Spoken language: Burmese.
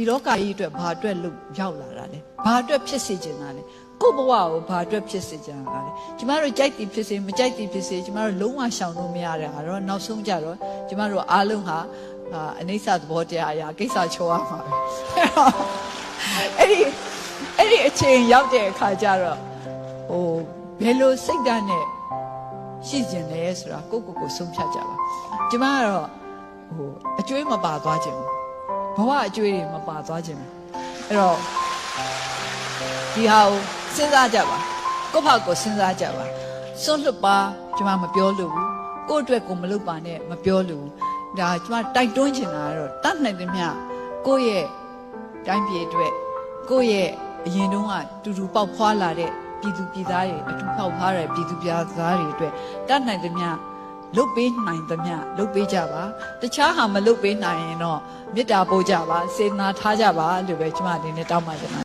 ဒီလောကကြီးအတွက်ဘာအတွက်လို့ရောက်လာတာလဲဘာအတွက်ဖြစ်စေချင်တာလဲကိုယ့်ဘဝကိုဘာအတွက်ဖြစ်စေချင်တာလဲကျမတို့ကြိုက်သည်ဖြစ်စေမကြိုက်သည်ဖြစ်စေကျမတို့လုံးဝရှောင်လို့မရတဲ့ဟာတော့နောက်ဆုံးကြတော့ကျမတို့အားလုံးဟာအာအနိစ္စသဘောတရားအရာကိစ္စချောရမှာပဲအဲ့ဒီအဲ့ဒီအချိန်ရောက်တဲ့အခါကျတော့ဟိုဘယ်လိုစိတ်ဓာတ်နဲ့ရှိကျင်လဲဆိုတာကိုယ့်ကိုယ်ကိုဆုံးဖြတ်ကြပါကျမကတော့ဟိုအကျွေးမပါသွားခြင်းဘူးဘ ဝအကျွေးတွေမပါသွားခြင်းဘူးအဲ့တော့ဒီဟာကိုစဉ်းစားကြပါကိုယ့်ဘာကိုစဉ်းစားကြပါစွန့်လွတ်ပါကျမမပြောလို့ဘူးကိုယ့်အတွက်ကိုမလုပ်ပါနဲ့မပြောလို့ဘူးဒါကျမတိုက်တွန်းချင်တာကတော့တတ်နိုင်သမျှကိုယ့်ရဲ့တိုင်းပြည်အတွက်ကိုယ့်ရဲ့အရင်တုန်းကတူတူပေါက်ဖွာလာတဲ့ပြည်သူပြည်သားတွေအတူပေါက်ဖွာတဲ့ပြည်သူပြည်သားတွေအတွက်တတ်နိုင်သမျှ လုတ်ပေးနိုင်သမျှလုတ်ပေးကြပါတခြားဟာမလုတ်ပေးနိုင်ရင်တော့မေတ္တာပို့ကြပါစေတနာထားကြပါလို့ပဲကျမအနေနဲ့တောင်းပန်ချင်ပါတယ်